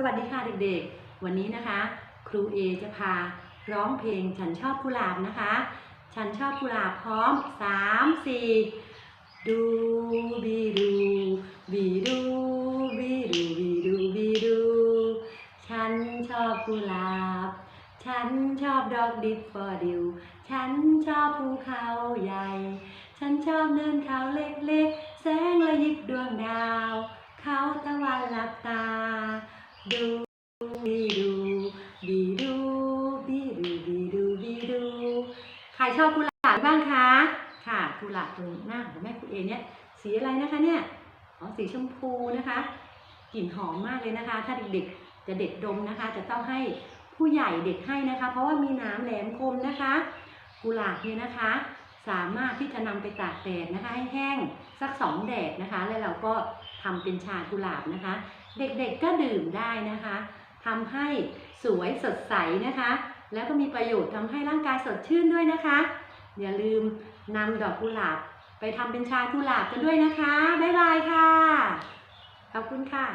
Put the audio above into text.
สวัสดีค่ะเด็กๆ วันนี้นะคะ ครูเอจะพาร้องเพลงฉันชอบกุหลาบนะคะ ฉันชอบกุหลาบพร้อมสามสี่ดูบีดูบีดูบีดูบีดูบีดู ฉันชอบกุหลาบ ฉันชอบดอกดิบฟอดิว ฉันชอบภูเขาใหญ่ ฉันชอบเนินเขาเล็กๆ แสงระยิบดวงดาว เขาตะวันหลับตา ดูบีดูบีดูบีดูบีดูบีดูใครชอบกุหลาบบ้างคะค่ะกุหลาบตรงหน้าของแม่คุณเอเนี่ยสีอะไรนะคะเนี่ยอ๋อสีชมพูนะคะกลิ่นหอมมากเลยนะคะ ถ้าเด็กๆจะเด็ดดมนะคะ จะต้องให้ผู้ใหญ่เด็ดให้นะคะ เพราะว่ามีน้ำแหลมคมนะคะ กุหลาบเนี่ยนะคะ สามารถที่จะนำไปตากแดดนะคะ ให้แห้งสักสองแดดนะคะ แล้วเราก็ทำเป็นชากุหลาบนะคะ เด็กๆก็ดื่มได้นะคะทำให้สวยสดใสนะคะ แล้วก็มีประโยชน์ทำให้ร่างกายสดชื่นด้วยนะคะ อย่าลืมนำดอกกุหลาบไปทำเป็นชากุหลาบกันด้วยนะคะ บ๊ายบายค่ะ ขอบคุณค่ะ